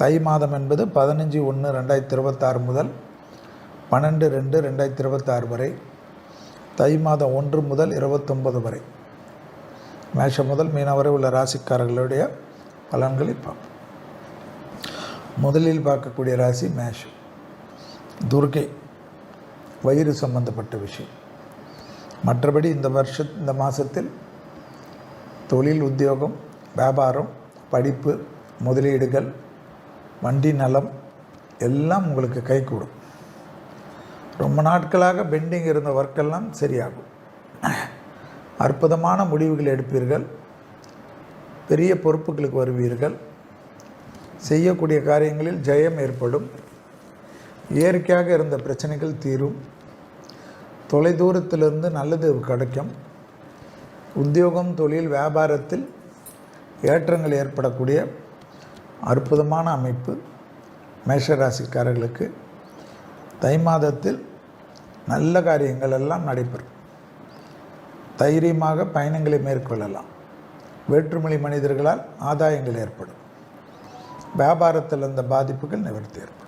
தை மாதம் என்பது பதினஞ்சு ஒன்று ரெண்டாயிரத்தி இருபத்தாறு முதல் பன்னெண்டு ரெண்டு ரெண்டாயிரத்தி இருபத்தாறு வரை. தை மாதம் ஒன்று முதல் இருபத்தொன்பது வரை. மேஷம் முதல் மீனவரை உள்ள ராசிக்காரர்களுடைய பலன்களை பார்ப்போம். முதலில் பார்க்கக்கூடிய ராசி மேஷம். துர்கை வயிறு சம்பந்தப்பட்ட விஷயம். மற்றபடி இந்த வருஷ இந்த மாதத்தில் தொழில் உத்தியோகம் வியாபாரம் படிப்பு முதலீடுகள் வண்டி நலம் எல்லாம் உங்களுக்கு கைகூடும் ரொம்ப நாட்களாக பெண்டிங் இருந்த ஒர்க்கெல்லாம் சரியாகும். அற்புதமான முடிவுகள் எடுப்பீர்கள். பெரிய பொறுப்புகளுக்கு வருவீர்கள். செய்யக்கூடிய காரியங்களில் ஜெயம் ஏற்படும். இயற்கையாக இருந்த பிரச்சனைகள் தீரும். தொலைதூரத்திலிருந்து நல்லது கிடைக்கும். உத்தியோகம் தொழில் வியாபாரத்தில் ஏற்றங்கள் ஏற்படக்கூடிய அற்புதமான அமைப்பு மேஷராசிக்காரர்களுக்கு தை மாதத்தில் நல்ல காரியங்கள் எல்லாம் நடைபெறும். தைரியமாக பயணங்களை மேற்கொள்ளலாம். வேற்றுமொழி மனிதர்களால் ஆதாயங்கள் ஏற்படும். வியாபாரத்தில் அந்த பாதிப்புகள் நிவர்த்தி ஏற்படும்.